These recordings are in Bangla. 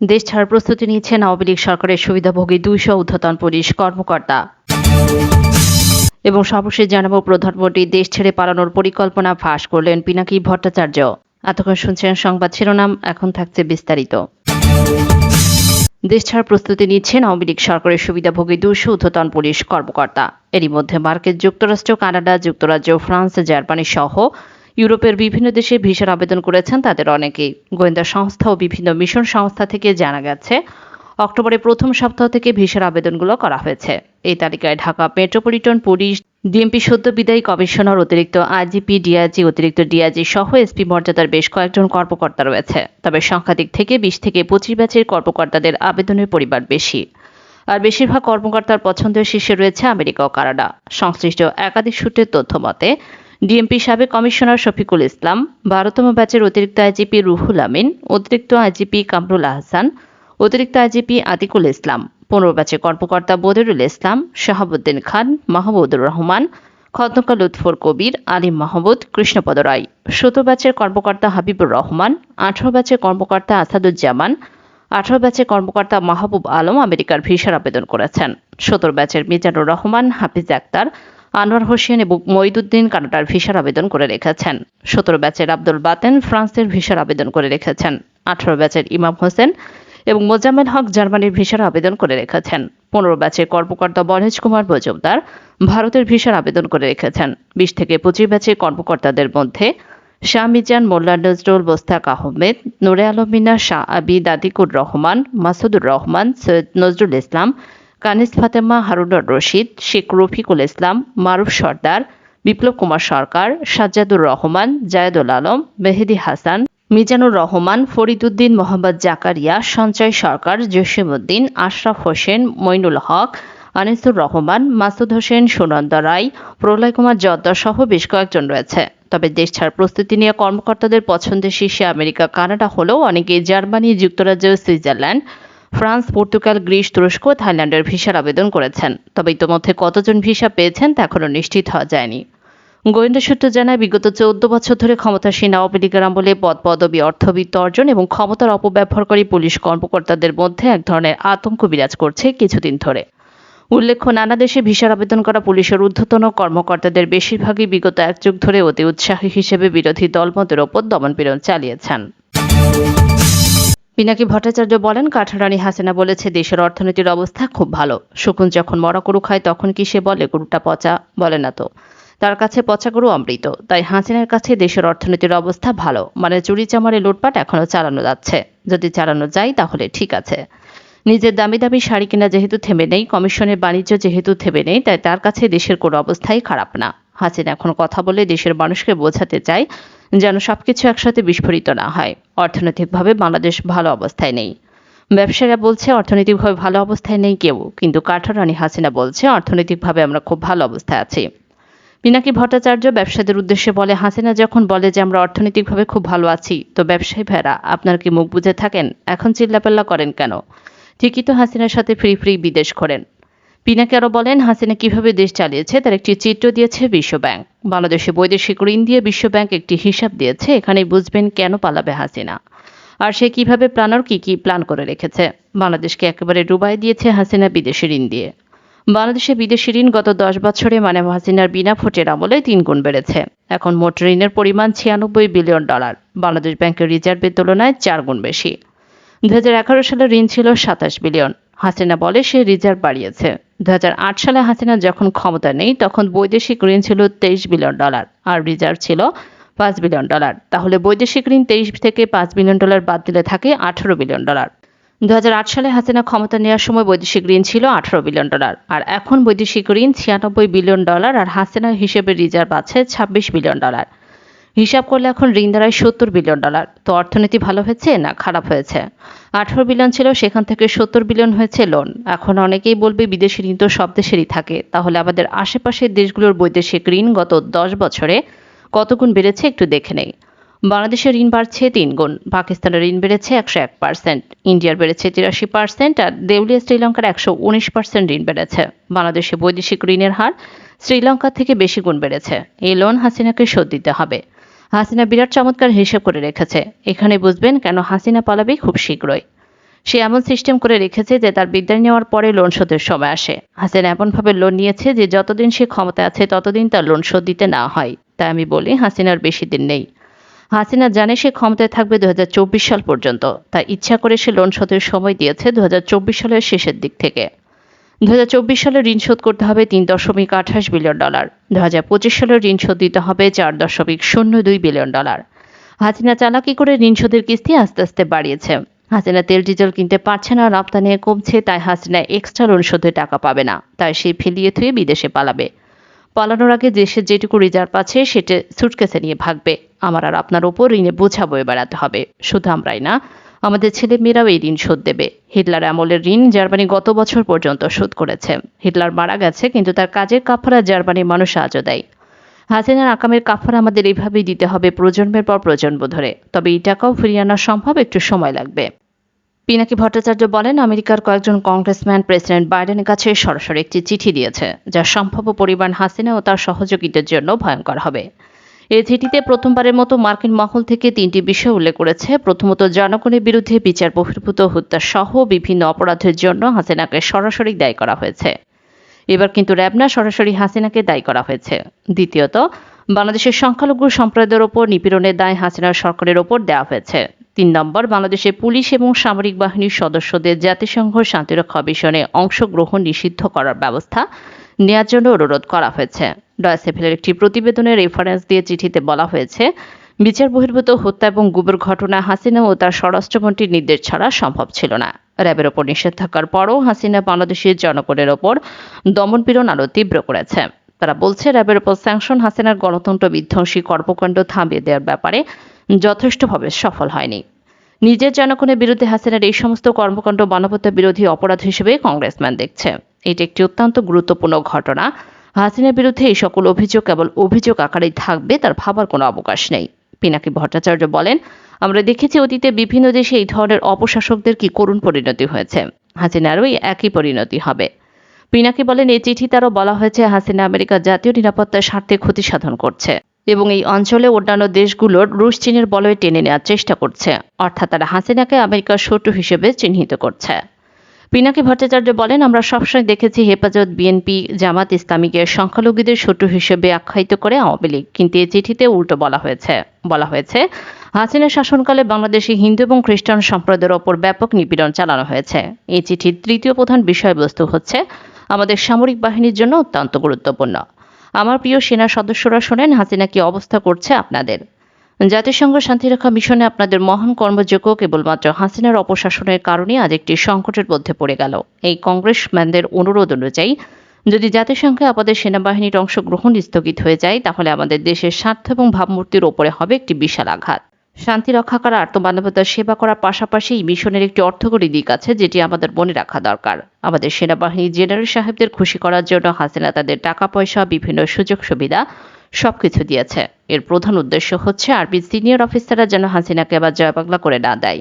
দেশ ছাড়ার প্রস্তুতি নিচ্ছেন আওয়ামী লীগ সরকারের সুবিধাভোগী দুইশো ঊর্ধ্বতন পুলিশ কর্মকর্তা। এবং সর্বশেষ জানাব, প্রধানমন্ত্রী দেশ ছেড়ে পালানোর পরিকল্পনা ফাঁস করলেন পিনাকি ভট্টাচার্য। এতক্ষণ শুনছেন সংবাদ শিরোনাম, এখন থাকছে বিস্তারিত। দেশ ছাড়ার প্রস্তুতি নিচ্ছেন আওয়ামী লীগ সরকারের সুবিধাভোগী দুশো ঊর্ধ্বতন পুলিশ কর্মকর্তা। এরই মধ্যে মার্কিন যুক্তরাষ্ট্র, কানাডা, যুক্তরাজ্য, ফ্রান্স, জার্মানি সহ ইউরোপের বিভিন্ন দেশে ভিসার আবেদন করেছেন তাদের অনেকেই। গোয়েন্দা সংস্থা ও বিভিন্ন মিশন সংস্থা থেকে জানা গেছে, অক্টোবরের প্রথম সপ্তাহ থেকে ভিসার আবেদনগুলো করা হয়েছে। এই তালিকায় ঢাকা মেট্রোপলিটন পুলিশ, ডিএমপি সদ্য বিদায়ী কমিশনার, অতিরিক্ত আইজিপি, ডিআইজি, অতিরিক্ত ডিআইজি সহ এসপি মর্যাদার বেশ কয়েকজন কর্মকর্তা রয়েছে। তবে সংখ্যাদিক থেকে বিশ থেকে পঁচিশ ব্যাচের কর্মকর্তাদের আবেদনের পরিবার বেশি। আর বেশিরভাগ কর্মকর্তার পছন্দের শীর্ষে রয়েছে আমেরিকা ও কানাডা। সংশ্লিষ্ট একাধিক সূত্রের তথ্য মতে ডিএমপি সাবেক কমিশনার শফিকুল ইসলাম, বারোতম ব্যাচের অতিরিক্ত আইজিপি রুহুল আমিন, অতিরিক্ত আইজিপি কামরুল আহসান, অতিরিক্ত আইজিপি আতিকুল ইসলাম, পনেরো ব্যাচের কর্মকর্তা বদিরুল ইসলাম, শাহাবুদ্দিন খান, মাহমুদুর রহমান, খন্দকার লুৎফর কবির, আলিম মাহমুদ, কৃষ্ণপদ রায়। সতেরো ব্যাচের কর্মকর্তা হাবিবুর রহমান, আঠারো ব্যাচের কর্মকর্তা আসাদুজ্জামান, আঠারো ব্যাচের কর্মকর্তা মাহবুব আলম আমেরিকার ভিসার আবেদন করেছেন। সতেরো ব্যাচের মিজানুর রহমান, হাফিজ আক্তার আনোয়ার হোসেন এবং মঈদুদ্দিন কানাডার ভিসার আবেদন করে রেখেছেন। সতেরো ব্যাচের আব্দুল বাতেন ফ্রান্সের ভিসার আবেদন করে রেখেছেন। আঠারো ব্যাচের ইমাম হোসেন এবং মোজাম্মেল হক জার্মানির ভিসার আবেদন করে রেখেছেন। পনেরো ব্যাচের কর্মকর্তা বনজ কুমার মজুমদার ভারতের ভিসার আবেদন করে রেখেছেন। বিশ থেকে পঁচিশ ব্যাচের কর্মকর্তাদের মধ্যে শাহ মিজান মোল্লা নজরুল, মোস্তাক আহমেদ, নুরে আলম মিনা, শাহ আবি দাদিকুর রহমান, মাসুদুর রহমান, সৈয়দ নজরুল ইসলাম কানিস ফাতেমা হারুনুর রশিদ, শেখ রফিকুল ইসলাম, মারুফ সর্দার, বিপ্লব কুমার সরকার, সাজ্জাদুর রহমান, জায়েদুল আলম, মেহেদি হাসান, মিজানুর রহমান ফরিদুদ্দিন মোহাম্মদ জাকারিয়া সঞ্চয় সরকার, জসিমউদ্দিন, আশরাফ হোসেন মইনুল হক, আনিসুর রহমান, মাসুদ হোসেন, সুনন্দ রায়, প্রলয় কুমার জদ্দর সহ বেশ কয়েকজন রয়েছে। তবে দেশ ছাড় প্রস্তুতি নিয়ে কর্মকর্তাদের পছন্দের শীর্ষে আমেরিকা, কানাডা হলেও অনেকে জার্মানি, যুক্তরাজ্য, সুইজারল্যান্ড ফ্রান্স, পর্তুগাল, গ্রিস, তুরস্ক ও থাইল্যান্ডের ভিসার আবেদন করেছেন। তবে ইতোমধ্যে কতজন ভিসা পেয়েছেন তা এখনও নিশ্চিত হওয়া যায়নি। গোয়েন্দা সূত্র জানায়, বিগত চৌদ্দ বছর ধরে ক্ষমতাসীন আওয়ামী লীগের আমলে পদ পদবি অর্থবিত্ত অর্জন এবং ক্ষমতার অপব্যবহারকারী পুলিশ কর্মকর্তাদের মধ্যে এক ধরনের আতঙ্ক বিরাজ করছে কিছুদিন ধরে। উল্লেখ্য, নানা দেশে ভিসার আবেদন করা পুলিশের ঊর্ধ্বতন কর্মকর্তাদের বেশিরভাগই বিগত এক যুগ ধরে অতি উৎসাহী হিসেবে বিরোধী দলমতের ওপর দমনপীড়ন চালিয়েছেন। পিনাকি ভট্টাচার্য বলেন, কাঠারানি হাসিনা বলেছে, দেশের অর্থনীতির অবস্থা খুব ভালো। শকুন যখন মরা গরু খায়, তখন কি সে বলে, গরুটা পচা? বলে না তো। তার কাছে পচা গরু অমৃত। তাই হাসিনার কাছে দেশের অর্থনীতির অবস্থা ভালো। মানে চুরি চামারে লুটপাট এখনও চালানো যাচ্ছে। যদি চালানো যায়, তাহলে ঠিক আছে। নিজের দামি দামি শাড়ি কিনা যেহেতু থেমে নেই, কমিশনের বাণিজ্য যেহেতু থেমে নেই, তাই তার কাছে দেশের কোনো অবস্থাই খারাপ না। হাসিনা এখন কথা বলে দেশের মানুষকে বোঝাতে চায়, যেন সবকিছু একসাথে বিস্ফোরিত না হয়। অর্থনৈতিকভাবে বাংলাদেশ ভালো অবস্থায় নেই। ব্যবসায়ীরা বলছে, অর্থনৈতিকভাবে ভালো অবস্থায় নেই কেউ, কিন্তু কাঠারানি হাসিনা বলছে, অর্থনৈতিকভাবে আমরা খুব ভালো অবস্থায় আছি। পিনাকি ভট্টাচার্য ব্যবসায়ীদের উদ্দেশ্যে বলে, হাসিনা যখন বলে যে আমরা অর্থনৈতিকভাবে খুব ভালো আছি, তো ব্যবসায়ী ভাইরা, আপনার কি মুখ বুঝে থাকেন? এখন চিল্লাপাল্লা করেন কেন? ঠিকই তো হাসিনার সাথে ফ্রি ফ্রি বিদেশ করেন। পিনাকি আরও বলেন, হাসিনা কীভাবে দেশ চালিয়েছে তার একটি চিত্র দিয়েছে বিশ্বব্যাংক। বাংলাদেশে বৈদেশিক ঋণ দিয়ে বিশ্বব্যাংক একটি হিসাব দিয়েছে, এখানেই বুঝবেন কেন পালাবে হাসিনা। আর সে কীভাবে প্ল্যানার কি কি প্ল্যান করে রেখেছে। বাংলাদেশকে একেবারে ডুবাই দিয়েছে হাসিনা বিদেশি ঋণ দিয়ে। বাংলাদেশে বিদেশি ঋণ গত দশ বছরে মানে হাসিনার বিনা ভোটের আমলে তিন গুণ বেড়েছে। এখন মোট ঋণের পরিমাণ ছিয়ানব্বই বিলিয়ন ডলার। বাংলাদেশ ব্যাংকের রিজার্ভের তুলনায় চার গুণ বেশি। দু সালে ঋণ ছিল সাতাশ বিলিয়ন। হাসিনা বলে সে রিজার্ভ বাড়িয়েছে। দু হাজার আট সালে হাসিনা যখন ক্ষমতা নেই, তখন বৈদেশিক ঋণ ছিল তেইশ বিলিয়ন ডলার আর রিজার্ভ ছিল পাঁচ বিলিয়ন ডলার। তাহলে বৈদেশিক ঋণ তেইশ থেকে পাঁচ বিলিয়ন ডলার বাদ দিলে থাকে আঠারো বিলিয়ন ডলার। দু হাজার আট সালে হাসিনা ক্ষমতা নেওয়ার সময় বৈদেশিক ঋণ ছিল আঠারো বিলিয়ন ডলার আর এখন বৈদেশিক ঋণ ছিয়ানব্বই বিলিয়ন ডলার আর হাসিনার হিসেবে রিজার্ভ আছে ছাব্বিশ বিলিয়ন ডলার। হিসাব করলে এখন ঋণ দাঁড়ায় সত্তর বিলিয়ন ডলার। তো অর্থনীতি ভালো হয়েছে না খারাপ হয়েছে? আঠারো বিলিয়ন ছিল, সেখান থেকে সত্তর বিলিয়ন হয়েছে লোন এখন অনেকেই বলবে বিদেশি ঋণ তো সব দেশেরই থাকে। তাহলে আমাদের আশেপাশের দেশগুলোর বৈদেশিক ঋণ গত দশ বছরে কত গুণ বেড়েছে একটু দেখে নেই। বাংলাদেশের ঋণ বাড়ছে তিন গুণ, পাকিস্তানের ঋণ বেড়েছে একশো এক পার্সেন্ট ইন্ডিয়ার বেড়েছে তিরাশি পার্সেন্ট আর দেউলিয়া শ্রীলঙ্কার একশো উনিশ পার্সেন্ট ঋণ বেড়েছে। বাংলাদেশে বৈদেশিক ঋণের হার শ্রীলঙ্কা থেকে বেশি গুণ বেড়েছে। এই লোন হাসিনাকে শোধ দিতে হবে। হাসিনা বিরাট চমৎকার হিসেব করে রেখেছে। এখানে বুঝবেন কেন হাসিনা পালাবে খুব শীঘ্রই। সে এমন সিস্টেম করে রেখেছে যে তার বিদায় নেওয়ার পরে লোন শোধের সময় আসে। হাসিনা এমনভাবে লোন নিয়েছে যে যতদিন সে ক্ষমতা আছে, ততদিন তার লোন শোধ দিতে না হয়। তাই আমি বলি হাসিনার বেশি দিন নেই। হাসিনা জানে সে ক্ষমতায় থাকবে দু হাজার চব্বিশ সাল পর্যন্ত। তাই ইচ্ছা করে সে লোন শোধের সময় দিয়েছে দু হাজার চব্বিশ সালের শেষের দিক থেকে। দু হাজার চব্বিশ সালে ঋণ শোধ করতে হবে তিন দশমিক আঠাশ বিলিয়ন ডলার। দু সালে ঋণ শোধ দিতে হবে চার দশমিক শূন্য দুই বিলিয়ন ডলার। হাসিনা চালাকি করে ঋণ শোধের কিস্তি আস্তে আস্তে বাড়িয়েছে? হাসিনা তেল, ডিজেল কিনতে পারছে না, রপ্তানি কমছে, তাই হাসিনা এক্সট্রা লোন শোধে টাকা পাবে না, তাই সে ফেলিয়ে থুয়ে বিদেশে পালাবে। পালানোর আগে দেশের যেটুকু রিজার্ভ আছে, সেটা সুটকেসে নিয়ে ভাগবে। আমার আর আপনার ওপর ঋণে বোঝা বয়ে বেড়াতে হবে। শুধু আমরাই না আমাদের ছেলে মেয়েরাও এই ঋণ শোধ দেবে। হিটলার আমলের ঋণ জার্মানি গত বছর পর্যন্ত শোধ করেছে। হিটলার মারা গেছে, কিন্তু তার কাজের কাফারা জার্মানির মানুষ আজও দেয়। হাসিনার আকামের কাফারা আমাদের এইভাবেই দিতে হবে প্রজন্মের পর প্রজন্ম ধরে। তবে এই টাকাও ফিরিয়ে আনা সম্ভব একটু সময় লাগবে। পিনাকি ভট্টাচার্য বলেন, আমেরিকার কয়েকজন কংগ্রেসম্যান প্রেসিডেন্ট বাইডেনের কাছে সরাসরি একটি চিঠি দিয়েছে, যা সম্ভাব্য পরিমাণ হাসিনা ও তার সহযোগীদের জন্য ভয়ঙ্কর হবে। এই চিঠিতে প্রথমবারের মতো মার্কিন মহল থেকে তিনটি বিষয় উল্লেখ করেছে। প্রথমত, জনগণের বিরুদ্ধে বিচার বহির্ভূত হত্যা সহ বিভিন্ন অপরাধের জন্য হাসিনাকে সরাসরি দায়ী করা হয়েছে। এবার কিন্তু র্যাবনা সরাসরি হাসিনাকে দায়ী করা হয়েছে। দ্বিতীয়ত, বাংলাদেশের সংখ্যালঘু সম্প্রদায়ের ওপর নিপীড়নের দায় হাসিনার সরকারের ওপর দেওয়া হয়েছে। তিন নম্বর, বাংলাদেশের পুলিশ এবং সামরিক বাহিনীর সদস্যদের জাতিসংঘ শান্তিরক্ষা মিশনে অংশগ্রহণ নিষিদ্ধ করার ব্যবস্থা নেওয়ার জন্য অনুরোধ করা হয়েছে। ডয়সেফেলের একটি প্রতিবেদনের রেফারেন্স দিয়ে চিঠিতে বলা হয়েছে, বিচার বহির্ভূত হত্যা এবং গুবের ঘটনা হাসিনা ও তার স্বরাষ্ট্রমন্ত্রীর নির্দেশ ছাড়া সম্ভব ছিল না। র্যাবের ওপর নিষেধ থাকার পরও হাসিনা বাংলাদেশের জনগণের ওপর দমনপীড়ন আরও তীব্র করেছে। তারা বলছে, র্যাবের ওপর স্যাংশন হাসিনার গণতন্ত্র বিধ্বংসী কর্মকাণ্ড থামিয়ে দেওয়ার ব্যাপারে যথেষ্টভাবে সফল হয়নি। নিজের জনগণের বিরুদ্ধে হাসিনার এই সমস্ত কর্মকাণ্ড মানবতা বিরোধী অপরাধ হিসেবে কংগ্রেসম্যান দেখছে। এটি একটি অত্যন্ত গুরুত্বপূর্ণ ঘটনা। হাসিনার বিরুদ্ধে এই সকল অভিযোগ কেবল অভিযোগ আকারেই থাকবে, তার ভাবার কোনো অবকাশ নেই। পিনাকি ভট্টাচার্য বলেন, আমরা দেখেছি অতীতে বিভিন্ন দেশে এই ধরনের অপশাসকদের কি করুণ পরিণতি হয়েছে। হাসিনারও একই পরিণতি হবে। পিনাকি বলেন এই চিঠি তারও বলা হয়েছে, হাসিনা আমেরিকার জাতীয় নিরাপত্তার স্বার্থে ক্ষতি সাধন করছে। এবং এই অঞ্চলে অন্যান্য দেশগুলোর রুশ চীনের বলয়ে টেনে নেওয়ার চেষ্টা করছে। অর্থাৎ তারা হাসিনাকে আমেরিকার শত্রু হিসেবে চিহ্নিত করছে। পিনাকি ভট্টাচার্য বলেন, আমরা সবসময় দেখেছি হেফাজত বিএনপি, জামাত ইসলামীকে সংখ্যালঘুদের শত্রু হিসেবে আখ্যায়িত করে আওয়ামী লীগ। কিন্তু এই চিঠিতে উল্টো বলা হয়েছে। বলা হয়েছে, হাসিনা শাসনকালে বাংলাদেশে হিন্দু এবং খ্রিস্টান সম্প্রদায়ের ওপর ব্যাপক নিপীড়ন চালানো হয়েছে। এই চিঠির তৃতীয় প্রধান বিষয়বস্তু হচ্ছে, আমাদের সামরিক বাহিনীর জন্য অত্যন্ত গুরুত্বপূর্ণ। আমার প্রিয় সেনা সদস্যরা শোনেন, হাসিনা কি অবস্থা করছে আপনাদের? জাতিসংঘ শান্তিরক্ষা মিশনে আপনাদের মহান কর্মযোগ্য কেবলমাত্র হাসিনার অপশাসনের কারণে আজ একটি সংকটের মধ্যে পড়ে গেল। এই কংগ্রেসম্যানদের অনুরোধ অনুযায়ী, যদি জাতিসংঘে আমাদের সেনাবাহিনীর অংশগ্রহণ স্থগিত হয়ে যায়, তাহলে আমাদের দেশের স্বার্থ এবং ভাবমূর্তির ওপরে হবে একটি বিশাল আঘাত। শান্তি রক্ষা করা, আত্মমানবতার সেবা করার পাশাপাশি এই মিশনের একটি অর্থকরী দিক আছে, যেটি আমাদের মনে রাখা দরকার। আমাদের সেনাবাহিনী, জেনারেল সাহেবদের খুশি করার জন্য হাসিনা তাদের টাকা পয়সা বিভিন্ন সুযোগ সুবিধা সবকিছু দিয়েছে। এর প্রধান উদ্দেশ্য হচ্ছে আরবি সিনিয়র অফিসাররা যেন হাসিনাকে আবার জয় বাংলা করে না দেয়।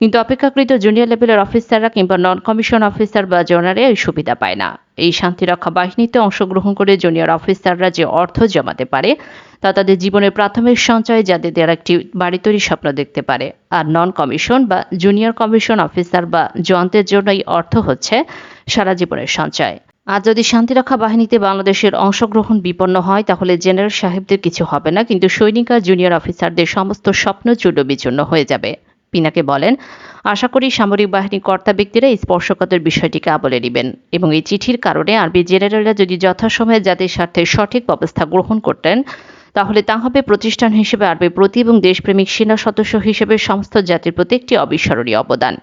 কিন্তু অপেক্ষাকৃত জুনিয়র লেভেলের অফিসাররা কিংবা নন কমিশন অফিসার বা জনারে এই সুবিধা পায় না। এই শান্তিরক্ষা বাহিনীতে অংশগ্রহণ করে জুনিয়র অফিসাররা যে অর্থ জমাতে পারে, তা তাদের জীবনের প্রাথমিক সঞ্চয় যাদের দেওয়ার একটি বাড়ি তৈরি স্বপ্ন দেখতে পারে। আর নন কমিশন বা জুনিয়র কমিশন অফিসার বা জনদের জন্য এই অর্থ হচ্ছে সারা জীবনের সঞ্চয়। আর যদি শান্তিরক্ষা বাহিনীতে বাংলাদেশের অংশগ্রহণ বিপন্ন হয়, তাহলে জেনারেল সাহেবদের কিছু হবে না, কিন্তু সৈনিক আর জুনিয়র অফিসারদের সমস্ত স্বপ্ন চূর্ণ বিচূর্ণ হয়ে যাবে। পিনাকে বলেন, আশা করি সামরিক বাহিনীর কর্তা ব্যক্তিরা এই স্পর্শকাতর বিষয়টিকে আবলে নেবেন এবং এই চিঠির কারণে আরবি জেনারেলরা যদি যথাসময়ে জাতির স্বার্থে সঠিক ব্যবস্থা গ্রহণ করতেন, তাহলে তা হবে প্রতিষ্ঠান হিসেবে আরবি প্রতি এবং দেশপ্রেমিক সেনা সদস্য হিসেবে সমস্ত জাতির প্রতি একটি অবিস্মরণীয় অবদান।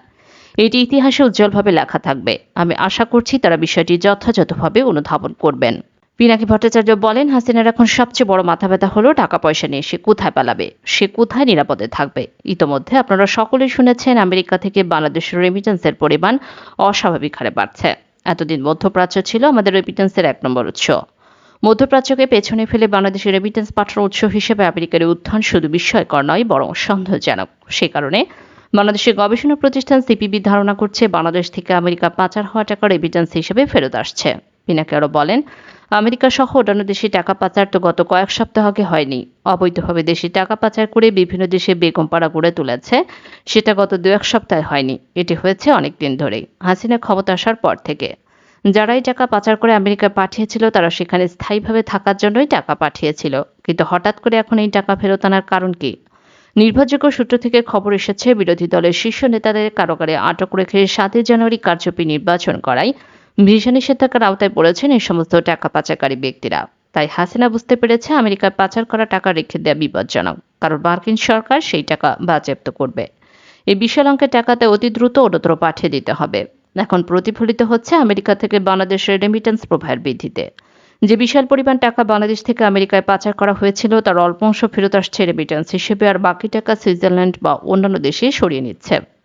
এটি ইতিহাসে উজ্জ্বলভাবে লেখা থাকবে। আমি আশা করছি তারা বিষয়টি যথাযথভাবে অনুধাবন করবেন। পিনাকি ভট্টাচার্য বলেন, হাসিনার এখন সবচেয়ে বড় মাথা ব্যথা হলো টাকা পয়সা নিয়ে সে কোথায় পালাবে, সে কোথায় নিরাপদে থাকবে। ইতোমধ্যে আপনারা সকলেই শুনেছেন, আমেরিকা থেকে বাংলাদেশের রেমিটেন্সের পরিমাণ অস্বাভাবিক হারে বাড়ছে। এতদিন মধ্যপ্রাচ্য ছিল আমাদের রেমিটেন্সের এক নম্বর উৎস। মধ্যপ্রাচ্যকে পেছনে ফেলে বাংলাদেশের রেমিটেন্স পাঠানোর উৎস হিসেবে আমেরিকার উত্থান শুধু বিস্ময়কর নয়, বরং সন্দেহজনক। সে কারণে বাংলাদেশের গবেষণা প্রতিষ্ঠান সিপিবি ধারণা করছে, বাংলাদেশ থেকে আমেরিকা পাচার হওয়া টাকা রেমিটেন্স হিসেবে ফেরত আসছে। পিনাকি আরও বলেন, আমেরিকা সহ অন্যান্য দেশে টাকা পাচার তো গত কয়েক সপ্তাহ আগে হয়নি। অবৈধভাবে দেশে টাকা পাচার করে বিভিন্ন দেশে বেগমপাড়া গড়ে তুলেছে, সেটা গত দু এক সপ্তাহে হয়নি। এটি হয়েছে অনেক দিন ধরেই। হাসিনা ক্ষমতা আসার পর থেকে। যারা এই টাকা পাচার করে আমেরিকায় পাঠিয়েছিল, তারা সেখানে স্থায়ীভাবে থাকার জন্যই টাকা পাঠিয়েছিল। কিন্তু হঠাৎ করে এখন এই টাকা ফেরত আনার কারণ কি? নির্ভরযোগ্য সূত্র থেকে খবর এসেছে, বিরোধী দলের শীর্ষ নেতাদের কারাগারে আটক রেখে সাতই জানুয়ারি কারচুপি নির্বাচন করায় ভিসা নিষেধাজ্ঞার আওতায় পড়েছেন এই সমস্ত টাকা পাচারকারী ব্যক্তিরা। তাই হাসিনা বুঝতে পেরেছে আমেরিকায় পাচার করা টাকা রেখে দেওয়া বিপজ্জনক। কারণ মার্কিন সরকার সেই টাকা বাজেয়াপ্ত করবে। এই বিশাল অঙ্কের টাকাতে অতি দ্রুত অন্যত্র পাঠিয়ে দিতে হবে। এখন প্রতিফলিত হচ্ছে আমেরিকা থেকে বাংলাদেশের রেমিটেন্স প্রোভাইড বৃদ্ধিতে। যে বিশাল পরিমাণ টাকা বাংলাদেশ থেকে আমেরিকায় পাচার করা হয়েছিল, তার অল্প অংশ ফেরত আসছে রেমিটেন্স হিসেবে, আর বাকি টাকা সুইজারল্যান্ড বা অন্যান্য দেশে সরিয়ে নিচ্ছে।